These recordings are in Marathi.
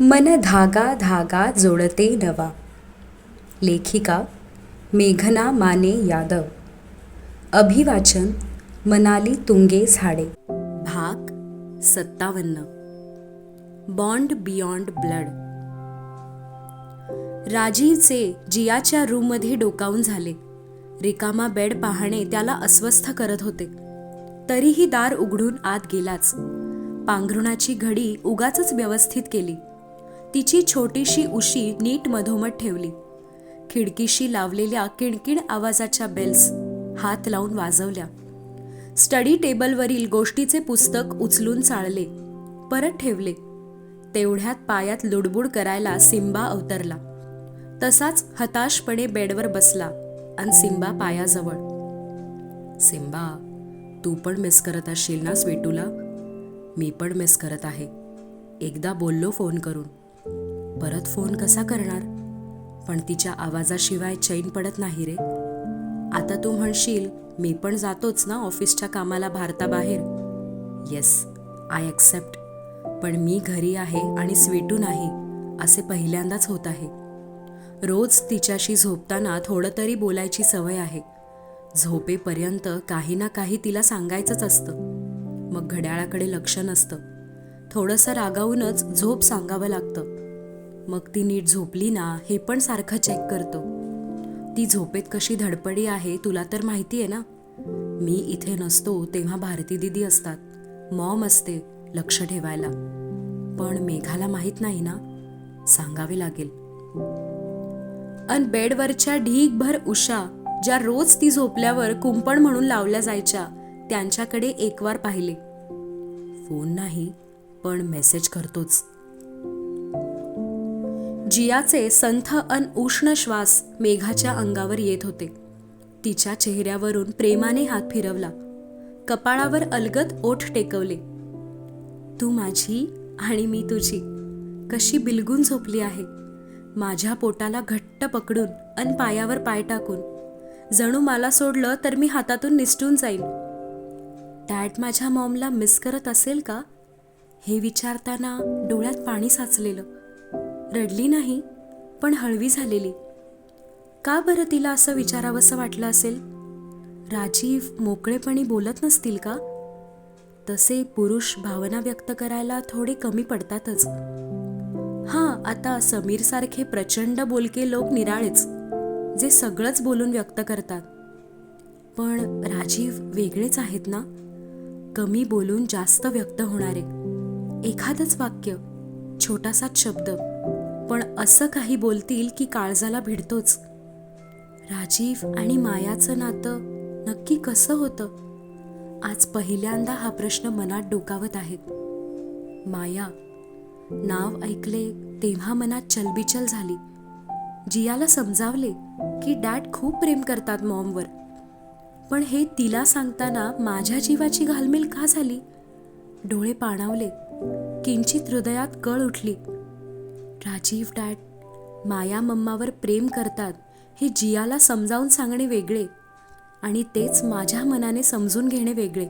मन धागा धागा जोडते नवा. लेखिका मेघना माने यादव. अभिवाचन मनाली तुंगे झाडे. भाग सत्तावन्न. Bond beyond blood. राजीचे जियाच्या रूममध्ये डोकावून झाले. रिकामा बेड पाहणे त्याला अस्वस्थ करत होते. तरीही दार उघडून आत गेलाच. पांघरुणाची घडी उगाच व्यवस्थित केली. तिची छोटीशी उशी नीट मधोमध ठेवली. खिडकीशी लावलेल्या किणकिण आवाजाच्या बेल्स हात लावून वाजवल्या. स्टडी टेबलवरील गोष्टीचे पुस्तक उचलून चाळले. परत ठेवले. तेवढ्यात पायात लुडबुड करायला सिम्बा अवतरला. तसाच हताशपणे बेडवर बसला आणि सिम्बा पायाजवळ. सिम्बा तू पण मिस करत असशील ना स्वेटूला? मी पण मिस करत आहे. एकदा बोललो फोन करून. परत फोन कसा करणार? पण तिच्या आवाजाशिवाय चैन पडत नाही रे. आता तू म्हणशील मी पण जातोच ना ऑफिसच्या कामाला भारताबाहेर. येस आय ॲक्सेप्ट पण मी घरी आहे आणि स्वीटू नाही असे पहिल्यांदाच होत आहे. रोज तिच्याशी झोपताना थोडं तरी बोलायची सवय आहे. झोपेपर्यंत काही ना काही तिला सांगायचंच असतं. मग घड्याळाकडे लक्ष नसतं. थोडंसं रागावूनच झोप सांगावं लागतं. मग ती नीट झोपली ना हे पण सारखं चेक करतो. ती झोपेत कशी धडपडी आहे तुला तर माहिती आहे ना? मी इथे नसतो तेव्हा भारती दिदी असतात. मॉम असते लक्ष ठेवायला. पण मेघाला माहीत नाही ना? सांगावे लागेल. अन बेडवरच्या ढीगभर उषा ज्या रोज ती झोपल्यावर कुंपण म्हणून लावल्या जायच्या त्यांच्याकडे एकवार पाहिले. फोन नाही पण मेसेज करतोच. जियाचे संथ अन उष्ण श्वास मेघाच्या अंगावर येत होते. तिच्या चेहऱ्यावरून प्रेमाने हात फिरवला. कपाळावर अलगत ओठ टेकवले. तू माझी आणि मी तुझी. कशी बिलगून झोपली आहे. माझ्या पोटाला घट्ट पकडून अन पायावर पाय टाकून. जणू मला सोडलं तर मी हातातून निसटून जाईन. डॅड माझ्या मॉमला मिस करत असेल का? हे विचारताना डोळ्यात पाणी साचलेलं. रडली नाही पण हळवी झालेली. का बरं तिला असं विचारावंसं वाटलं असेल? राजीव मोकळेपणी बोलत नसतील का? तसे पुरुष भावना व्यक्त करायला थोडे कमी पडतातच. हां आता समीर सारखे प्रचंड बोलके लोक निराळेच जे सगळंच बोलून व्यक्त करतात. पण राजीव वेगळेच आहेत ना? कमी बोलून जास्त व्यक्त होणारे. एखादंच वाक्य छोटासाच शब्द. पण असं काही बोलतील की काळजाला भिडतोच. राजीव आणि मायाचं नातं नक्की कसं होतं? आज पहिल्यांदा हा प्रश्न मनात डोकावत आहेत माया नाव ऐकले तेव्हा मनात चलबिचल झाली. जियाला समजावले की डॅड खूप प्रेम करतात मॉमवर. पण हे तिला सांगताना माझ्या जीवाची घालमेल का झाली? डोळे पाणावले. किंचित हृदयात कळ उठली. राजीव डॅड माया मम्मावर प्रेम करतात हे जियाला समजावून सांगणे वेगळे आणि तेच माझ्या मनाने समजून घेणे वेगळे.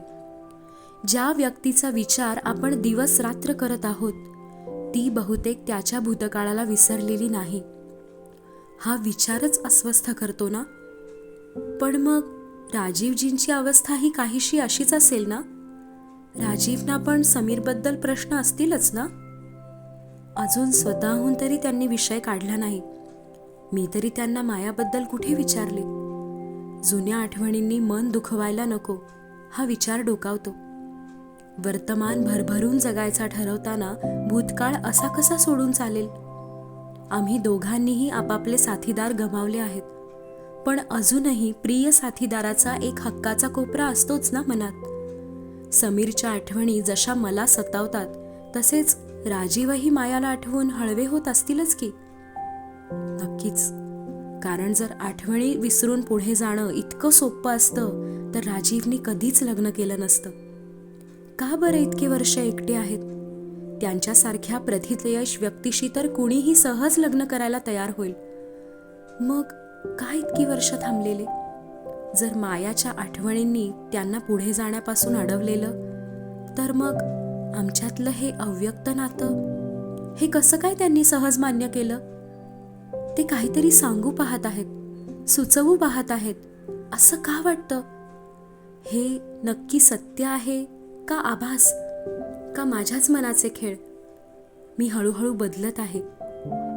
ज्या व्यक्तीचा विचार आपण दिवस रात्र करत आहोत ती बहुतेक त्याच्या भूतकाळाला विसरलेली नाही. हा विचारच अस्वस्थ करतो ना? पण मग राजीवजींची अवस्था ही काहीशी अशीच असेल ना? राजीवना पण समीरबद्दल प्रश्न असतीलच ना? अजून स्वतःहून तरी त्यांनी विषय काढला नाही. मी तरी त्यांना मायाबद्दल कुठे विचारले? जुन्या आठवणींनी मन दुखवायला नको हा विचार डोकावतो. वर्तमान भरभरून जगायचा ठरवताना भूतकाळ असा कसा सोडून चालेल? आम्ही दोघांनीही आपापले साथीदार गमावले आहेत. पण अजूनही प्रिय साथीदाराचा एक हक्काचा कोपरा असतोच ना मनात? समीरच्या आठवणी जशा मला सतावतात तसेच राजीवही मायाला आठवून हळवे होत असतीलच की? नक्कीच. कारण जर आठवणी विसरून पुढे जाणं इतकं सोपं असतं तर राजीवनी कधीच लग्न केलं नसतं. का बरं इतके वर्ष एकटे आहेत? त्यांच्यासारख्या प्रथितयश व्यक्तीशी तर कुणीही सहज लग्न करायला तयार होईल. मग का इतकी वर्ष थांबलेले? जर मायाच्या आठवणींनी त्यांना पुढे जाण्यापासून अडवलेलं तर मग आमच्यातलं हे अव्यक्त नातं हे कसं काय त्यांनी सहज मान्य केलं? ते काहीतरी सांगू पाहत आहेत सुचवू पाहत आहेत असं का वाटतं? हे नक्की सत्य आहे का आभास का माझ्याच मनाचे खेळ? मी हळूहळू बदलत आहे.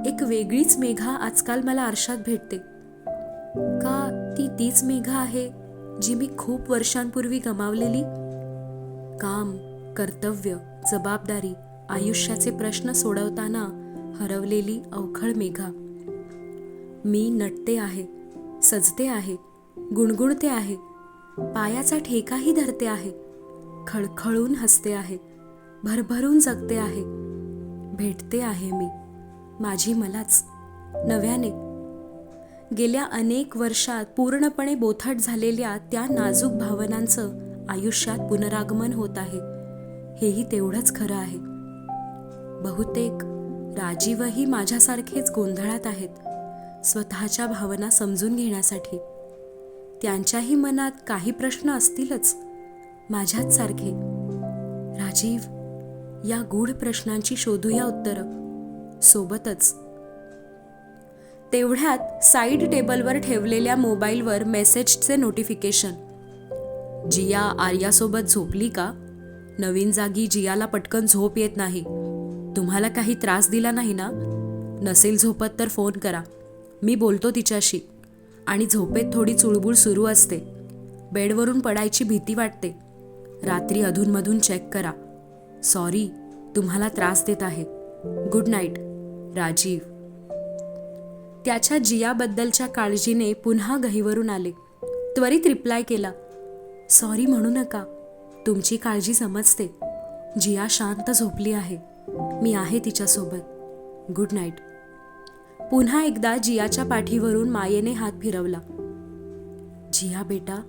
एक वेगळीच मेघा आजकाल मला आरशात भेटते. का ती तीच मेघा आहे जी मी खूप वर्षांपूर्वी गमावलेली? काम कर्तव्य जबाबदारी आयुष्याचे प्रश्न सोडवताना हरवलेली अवखळ मेघा. मी नटते आहे सजते आहे गुणगुणते आहे पायाचा ठेकाही धरते आहे खळखळून हसते आहे भरभरून जगते आहे भेटते आहे मी माझी मलाच नव्याने. गेल्या अनेक वर्षात पूर्णपणे बोथट झालेल्या त्या नाजूक भावनांचं आयुष्यात पुनरागमन होत आहे. हेही तेवढंच खरं आहे. बहुतेक राजीवही माझ्यासारखेच गोंधळात आहेत स्वतःच्या भावना समजून घेण्यासाठी. त्यांच्याही मनात काही प्रश्न असतीलच माझ्याच सारखे. राजीव या गूढ प्रश्नांची शोधूया उत्तरं. सोबतच. तेवढ्यात साईड टेबलवर ठेवलेल्या मोबाईलवर मेसेजचे नोटिफिकेशन. जिया आर्यासोबत झोपली का? नवीन जागी जियाला पटकन झोप येत नाही. तुम्हाला काही त्रास दिला नाही ना? नसेल झोपत तर फोन करा. मी बोलतो तिच्याशी. आणि झोपेत थोडी चुळबुळ सुरू असते. बेडवरून पडायची भीती वाटते. रात्री अधूनमधून चेक करा. सॉरी तुम्हाला त्रास देत आहे. Good night Rajeev. त्याच्या जियाबद्दलच्या काळजीने पुन्हा गहीवरून आले. त्वरित रिप्लाय केला. सॉरी म्हणू नका. तुमची काळजी समजते. जिया शांत झोपली आहे. मी आहे तिच्यासोबत. Good night. पुन्हा एकदा जियाच्या पाठीवरून मायेने हात फिरवला. जिया बेटा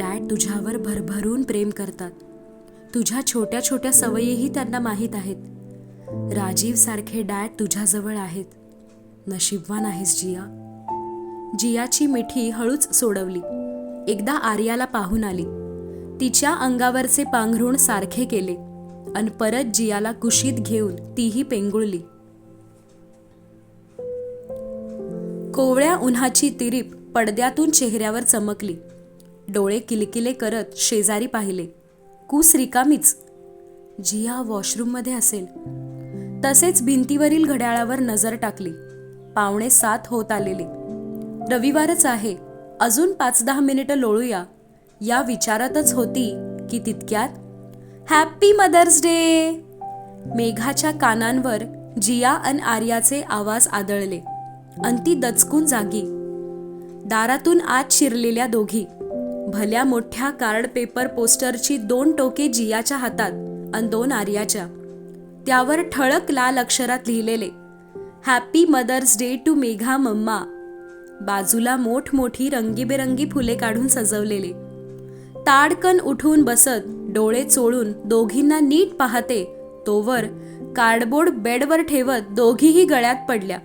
डॅड तुझ्यावर भरभरून प्रेम करतात. तुझ्या छोट्या छोट्या सवयीही त्यांना माहीत आहेत. राजीव सारखे डॅड तुझ्याजवळ आहेत. नशीबवान आहेस जिया. जियाची मिठी हळूच सोडवली. एकदा आर्याला पाहून आली. तिच्या अंगावरचे पांघरुण सारखे केले अन परत जियाला कुशीत घेऊन तीही पेंगुळली. कोवळ्या उन्हाची तिरीप पडद्यातून चेहऱ्यावर चमकली. डोळे किलकिले करत शेजारी पाहिले. कूस रिकामीच. जिया वॉशरूममध्ये असेल. तसेच भिंतीवरील घड्याळावर नजर टाकली. पावणे सात होत आलेले. रविवारच आहे. अजून पाच दहा मिनिटं लोळूया. या विचारातच होती की तितक्यात हॅपी मदर्स डे मेघाच्या कानांवर जिया अन आर्याचे आवाज आदळले. अन ती दचकून जागी. दारातून आत शिरलेल्या दोघी. भल्या मोठ्या कार्ड पेपर पोस्टरची दोन टोके जियाच्या हातात अन दोन आर्याच्या. त्यावर ठळक लाल अक्षरात लिहिलेले happy mother's day to Megha mamma. बाजूला मोठमोठी रंगीबेरंगी फुले काढून सजवलेले. ताडकन उठून बसत डोळे चोळून दोघींना नीट पाहते तोवर कार्डबोर्ड बेडवर ठेवत दोघीही गळ्यात पडल्या.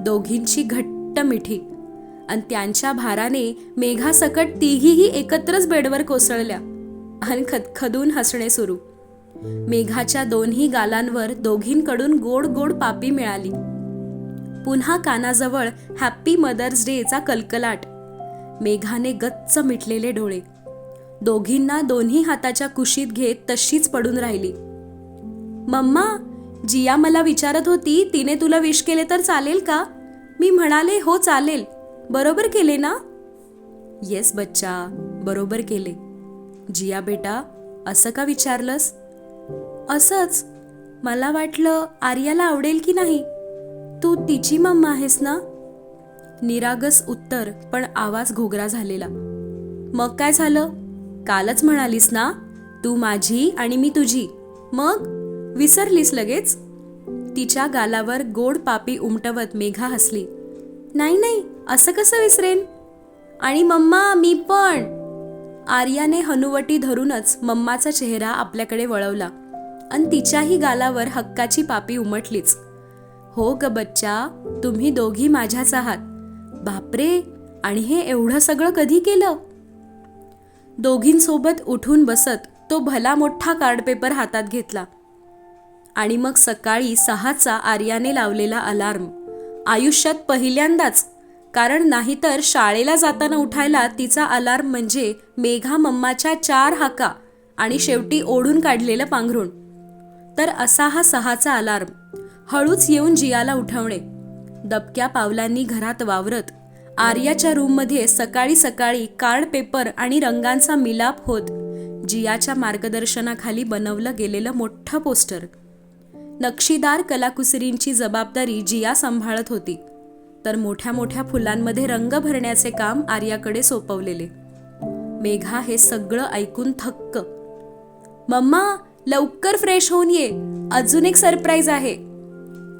दोघींची घट्ट मिठी. आणि त्यांच्या भाराने मेघासकट तिघीही एकत्रच बेडवर कोसळल्या. आणि खदखदून हसणे सुरू. मेघाच्या दोन्ही गालांवर दोघींकडून गोड गोड पापी मिळाली. पुन्हा कानाजवळ हॅप्पी मदर्स डेचा कलकलाट. मेघाने गच्च मिटलेले डोळे. दोघींना दोन्ही हाताच्या कुशीत घेत तशीच पडून राहिली. मम्मा जिया मला विचारत होती तिने तुला विश केले तर चालेल का? मी म्हणाले हो चालेल. बरोबर केले ना? येस बच्चा बरोबर केले. जिया बेटा असं का विचारलंस? असंच. मला वाटलं आर्याला आवडेल की नाही? तू तिची मम्मा आहेस ना? निरागस उत्तर पण आवाज घोगरा झालेला. मग काय झालं? कालच म्हणालीस ना? तू माझी आणि मी तुझी. मग? विसरलीस लगेच? तिच्या गालावर गोड पापी उमटवत मेघा हसली. नाही नाही असं कसं विसरेन? आणि मम्मा मी पण. आर्याने हनुवटी धरूनच मम्माचा चेहरा आपल्याकडे वळवला आणि तिच्याही गालावर हक्काची पापी उमटलीच. हो ग बच्चा तुम्ही दोघी माझ्याच आहात. बापरे! आणि हे एवढं सगळं कधी केलं? दोघींसोबत उठून बसत तो भला मोठा कार्डपेपर हातात घेतला. आणि मग सकाळी सहाचा आर्याने लावलेला अलार्म. आयुष्यात पहिल्यांदाच. कारण नाहीतर शाळेला जाताना उठायला तिचा अलार्म म्हणजे मेघा मम्माच्या चार हाका आणि शेवटी ओढून काढलेलं पांघरुण. तर असा हा सहाचा अलार्म. हळूच येऊन जियाला उठवणे. दबक्या पावलांनी घरात वावरत आर्याच्या रूममध्ये सकाळी सकाळी कार्ड पेपर आणि रंगांचा मिलाप होत जियाच्या मार्गदर्शनाखाली बनवलं गेलेलं मोठं पोस्टर. नक्षीदार कलाकुसरींची जबाबदारी जिया सांभाळत होती. तर मोठ्या मोठ्या फुलांमध्ये रंग भरण्याचे काम आर्याकडे सोपवलेले. मेघा हे सगळं ऐकून थक्क. मम्मा लवकर फ्रेश होऊन ये. अजून एक सरप्राईज आहे.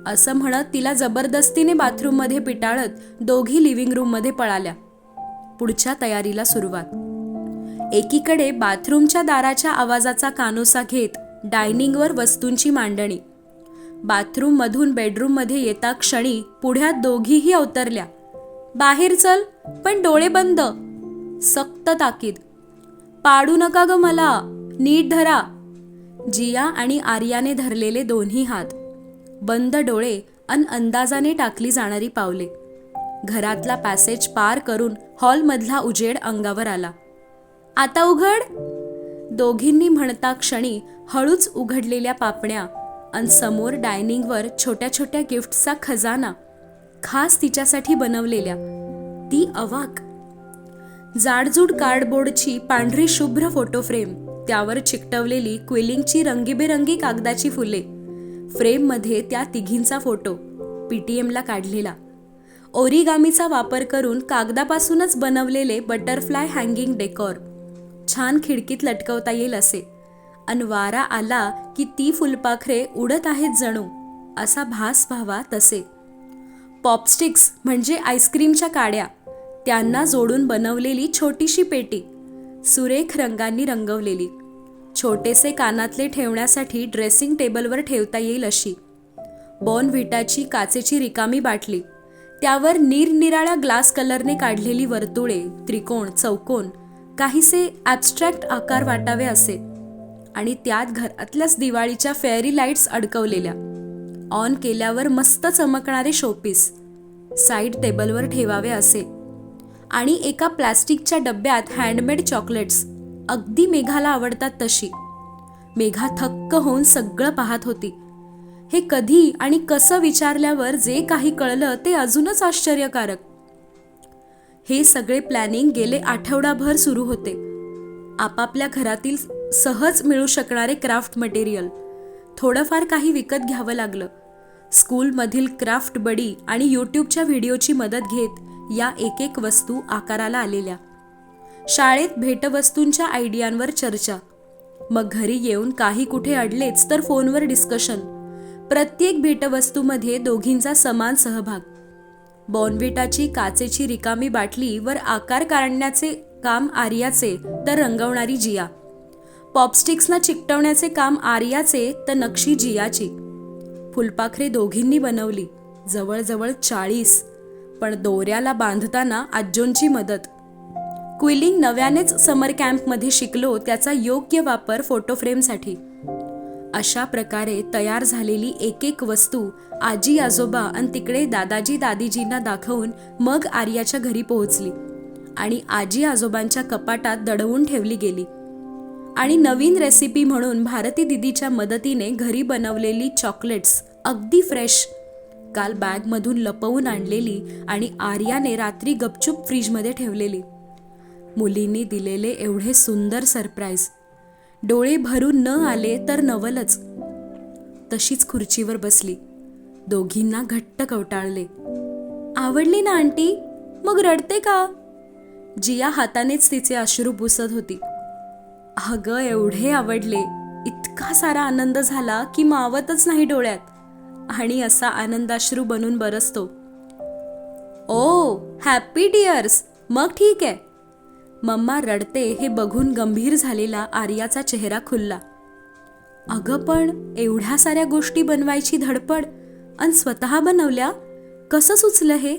असं म्हणत तिला जबरदस्तीने बाथरूममध्ये पिटाळत दोघी लिव्हिंग रूममध्ये पळाल्या. पुढच्या तयारीला सुरुवात. एकीकडे बाथरूमच्या दाराच्या आवाजाचा कानोसा घेत डायनिंगवर वस्तूंची मांडणी. बाथरूममधून बेडरूममध्ये येता क्षणी पुढ्यात दोघीही अवतरल्या. बाहेर चल पण डोळे बंद. सक्त ताकीद. पाडू नका ग मला नीट धरा. जिया आणि आर्याने धरलेले दोन्ही हात. बंद डोळे अन अंदाजाने टाकली जाणारी पावले. घरातला पॅसेज पार करून हॉलमधला उजेड अंगावर आला. आता उघड? दोघींनी म्हणता क्षणी हळूच उघडलेल्या पापण्या अन समोर डायनिंगवर छोट्या छोट्या गिफ्टचा खजाना खास तिच्यासाठी बनवलेल्या. ती अवाक. जाडजूड कार्डबोर्डची पांढरी शुभ्र फोटो फ्रेम त्यावर चिकटवलेली क्विलिंगची रंगीबेरंगी कागदाची फुले फ्रेममध्ये त्या तिघींचा फोटो पीटीएमला काढलेला. ओरिगामीचा वापर करून कागदापासूनच बनवलेले बटरफ्लाय हँगिंग डेकोर. छान खिडकीत लटकवता येईल असे. अन वारा आला की ती फुलपाखरे उडत आहेत जणू असा भास व्हावा तसे. पॉपस्टिक्स म्हणजे आईस्क्रीमच्या काड्या त्यांना जोडून बनवलेली छोटीशी पेटी सुरेख रंगांनी रंगवलेली. छोटेसे कानातले ठेवण्यासाठी ड्रेसिंग टेबलवर ठेवता येईल अशी. बॉर्नव्हिटाची काचेची रिकामी बाटली. त्यावर निरनिराळ्या ग्लास कलरने काढलेली वर्तुळे त्रिकोण चौकोन काहीसे ॲबस्ट्रॅक्ट आकार वाटावे असे. आणि त्यात घरातल्याच दिवाळीच्या फेअरी लाईट्स अडकवलेल्या. ऑन केल्यावर मस्त चमकणारे शोपीस. साईड टेबलवर ठेवावे असे. आणि एका प्लॅस्टिकच्या डब्यात हँडमेड चॉकलेट्स. अगदी मेघाला आवडतात तशी. मेघा थक्क होऊन सगळं पाहत होती. हे कधी आणि कसं विचारल्यावर जे काही कळलं ते अजूनच आश्चर्यकारक. हे सगळे प्लॅनिंग गेले आठवडाभर सुरू होते. आपापल्या घरातील सहज मिळू शकणारे क्राफ्ट मटेरियल थोडंफार काही विकत घ्यावं लागलं. स्कूलमधील क्राफ्ट बडी आणि यूट्यूबच्या व्हिडिओची मदत घेत या एक एक वस्तू आकाराला आलेल्या. शाळेत भेटवस्तूंच्या आयडियांवर चर्चा. मग घरी येऊन काही कुठे अडलेच तर फोनवर डिस्कशन प्रत्येक भेटवस्तूमध्ये दोघींचा समान सहभाग. बॉर्नविटाची काचेची रिकामी बाटली वर आकार काढण्याचे काम आर्याचे तर रंगवणारी जिया. पॉपस्टिक्सना चिकटवण्याचे काम आर्याचे तर नक्षी जियाची. फुलपाखरे दोघींनी बनवली जवळजवळ चाळीस. पण दोऱ्याला बांधताना आज्जोंची मदत. क्विलिंग नव्यानेच समर कॅम्पमध्ये शिकलो त्याचा योग्य वापर फोटो फ्रेमसाठी. अशा प्रकारे तयार झालेली एक एक वस्तू आजी आजोबा आणि तिकडे दादाजी दादीजींना दाखवून मग आर्याच्या घरी पोहोचली आणि आजी आजोबांच्या कपाटात दडवून ठेवली गेली. आणि नवीन रेसिपी म्हणून भारती दिदीच्या मदतीने घरी बनवलेली चॉकलेट्स अगदी फ्रेश काल बॅगमधून लपवून आणलेली आणि आर्याने रात्री गपचूप फ्रीजमध्ये ठेवलेली. मुलींनी दिलेले एवढे सुंदर सरप्राईज. डोळे भरून न आले तर नवलच. तशीच खुर्चीवर बसली. दोघींना घट्ट कवटाळले आवडली ना आंटी? मग रडते का? जिया हातानेच तिचे अश्रू पुसत होती. अगं एवढे आवडले. इतका सारा आनंद झाला की मावतच नाही डोळ्यात. आणि असा आनंदाश्रू बनून बरसतो. ओ हॅपी टियर्स मग ठीक आहे. मम्मा रडते हे बघून गंभीर झालेला आर्याचा चेहरा खुलला. अगं पण एवढ्या साऱ्या गोष्टी बनवायची धडपड अन स्वतः बनवल्या? कसं सुचलं हे?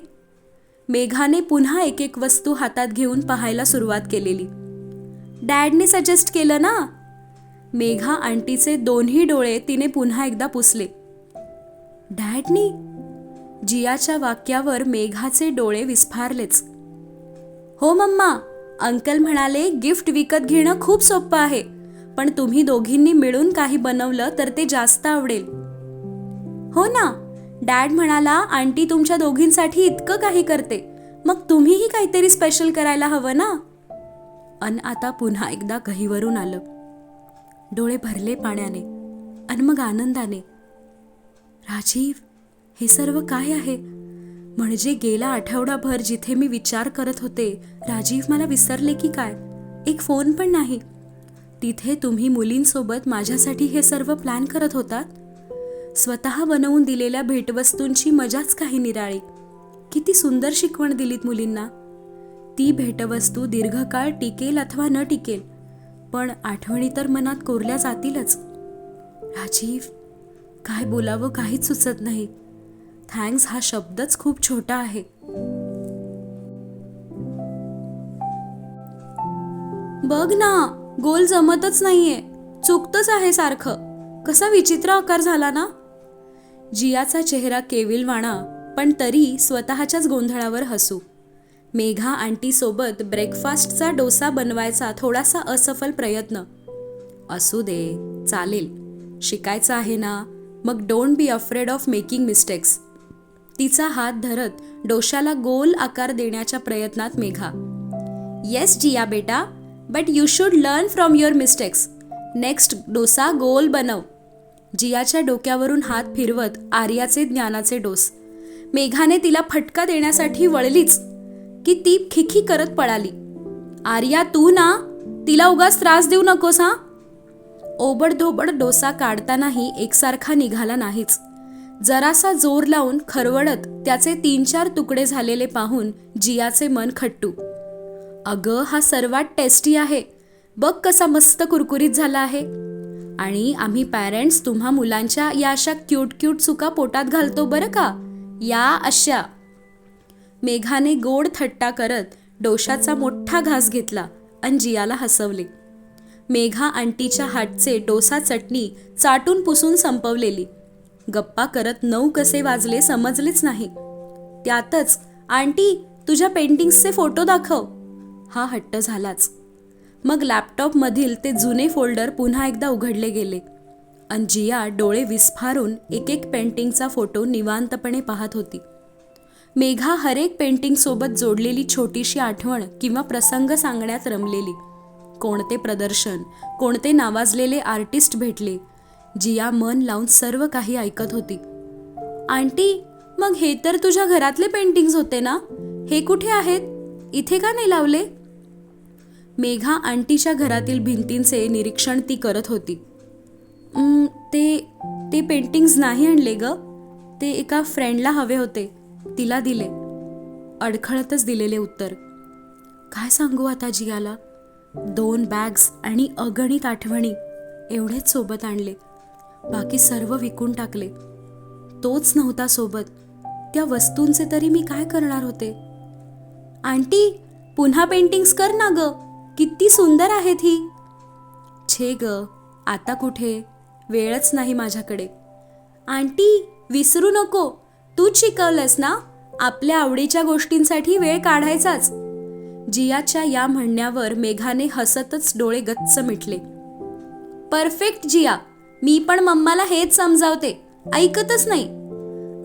मेघाने पुन्हा एक एक वस्तू हातात घेऊन पाहायला सुरुवात केलेली. डॅडने सजेस्ट केलं ना? मेघा आंटीचे दोन्ही डोळे तिने पुन्हा एकदा पुसले. डॅडनी? जियाच्या वाक्यावर मेघाचे डोळे विस्फारलेच. हो मम्मा अंकल म्हणाले गिफ्ट विकत घेणं खूप सोपं आहे. पण तुम्ही दोघींनी मिळून काही बनवलं तर ते जास्त आवडेल. हो ना. डॅड म्हणाला आंटी तुमच्या दोघींसाठी इतकं काही करते. मग तुम्हीही काहीतरी स्पेशल करायला हवं ना? अन आता पुन्हा एकदा गहीवरून आलं. डोळे भरले पाण्याने अन मग आनंदाने राजीव हे सर्व काय आहे? म्हणजे गेला आठवडाभर जिथे मी विचार करत होते राजीव मला विसरले की काय? एक फोन पण नाही. तिथे तुम्ही मुलींसोबत माझ्यासाठी हे सर्व प्लॅन करत होतात? स्वतः बनवून दिलेल्या भेटवस्तूंची मजाच काही निराळी. किती सुंदर शिकवण दिलीत मुलींना. ती भेटवस्तू दीर्घकाळ टिकेल अथवा न टिकेल पण आठवणी तर मनात कोरल्या जातीलच. राजीव काय बोलावं काहीच सुचत नाही. थँक्स हा शब्दच खूप छोटा आहे. बघ ना गोल जमतच नाहीये. चुकतच आहे सारखं. कसा विचित्र आकार झाला ना? जियाचा चेहरा केविलवाणा पण तरी स्वतःच्याच गोंधळावर हसू. मेघा आंटी सोबत ब्रेकफास्टचा डोसा बनवायचा थोडासा असफल प्रयत्न. असू दे चालेल. शिकायचं आहे ना? मग don't be afraid of making mistakes तिचा हात धरत डोशाला गोल आकार देण्याच्या प्रयत्नात मेघा. येस जिया बेटा but you should learn from your mistakes next dosa गोल बनव. जियाच्या डोक्यावरून हात फिरवत आर्याचे ज्ञानाचे डोस. मेघाने तिला फटका देण्यासाठी वळलीच की ती खिखी करत पळाली. आर्या तू ना तिला उगाच त्रास देऊ नकोस हा. ओबडधोबड डोसा काढतानाही एकसारखा निघाला नाहीच. जरासा जोर लावून खरवडत त्याचे तीन चार तुकडे झालेले पाहून जियाचे मन खट्टू. अगं हा सर्वात टेस्टी आहे. बघ कसा मस्त कुरकुरीत झाला आहे. आणि आम्ही पॅरेंट्स तुम्हा मुलांच्या या अशा क्यूट क्यूट चुका पोटात घालतो बरं का? या अशा. मेघाने गोड थट्टा करत डोशाचा मोठा घास घेतला आणि जियाला हसवले. मेघा आंटीच्या हातचे डोसा चटणी चाटून पुसून संपवलेली. गप्पा करत नऊ कसे वाजले समजलेच नाही. त्यातच आंटी तुझ्या पेंटिंग्सचे फोटो दाखव. हा हट्ट झालाच. मग लॅपटॉपमधील ते जुने फोल्डर पुन्हा एकदा उघडले गेले. आणि जिया डोळे विस्फारून एक एक पेंटिंगचा फोटो निवांतपणे पाहत होती. मेघा हरेक पेंटिंगसोबत जोडलेली छोटीशी आठवण किंवा प्रसंग सांगण्यात रमलेली. कोणते प्रदर्शन कोणते नावाजलेले आर्टिस्ट भेटले जिया मन लावून सर्व काही ऐकत होती. आंटी मग हे तर तुझ्या घरातले पेंटिंग्स होते ना? हे कुठे आहेत? इथे का नाही लावले? मेघा आंटीच्या घरातील भिंतींचे निरीक्षण ती करत होती. ते ते पेंटिंग्स नाही आणले ग. ते एका फ्रेंडला हवे होते. तिला दिले. अडखळतच दिलेले उत्तर. काय सांगू आता जियाला? दोन बॅग्स आणि अगणित आठवणी एवढेच सोबत आणले. बाकी सर्व विकून टाकले. तोच नव्हता सोबत. त्या वस्तूंचे तरी मी काय करणार होते? आंटी पुन्हा पेंटिंग्स कर ना ग. किती सुंदर आहेत ही. छे ग आता कुठे? वेळच नाही माझ्याकडे. आंटी विसरू नको. तूच शिकवलंस ना? आपल्या आवडीच्या गोष्टींसाठी वेळ काढायचाच. जियाच्या या म्हणण्यावर मेघाने हसतच डोळे गच्च मिटले. परफेक्ट जिया. मी पण मम्माला हेच समजावते. ऐकतच नाही.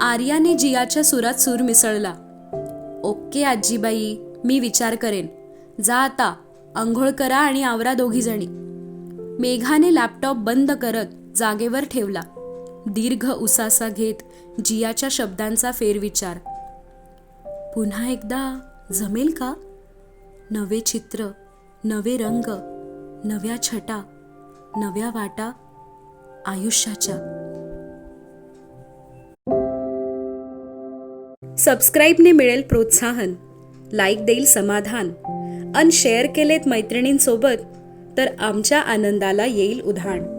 आर्याने जियाच्या सुरात सूर मिसळला. ओके आजीबाई मी विचार करेन. जा आता आंघोळ करा आणि आवरा दोघी जणी. मेघाने लॅपटॉप बंद करत जागेवर ठेवला. दीर्घ उसासा घेत जियाच्या शब्दांचा फेरविचार. पुन्हा एकदा जमेल का? नवे चित्र नवे रंग नव्या छटा नव्या वाटा आयुष्याच्या. सबस्क्राईबने मिळेल प्रोत्साहन. लाईक देईल समाधान. अन शेअर केलेत मैत्रिणींसोबत तर आमच्या आनंदाला येईल उधाण.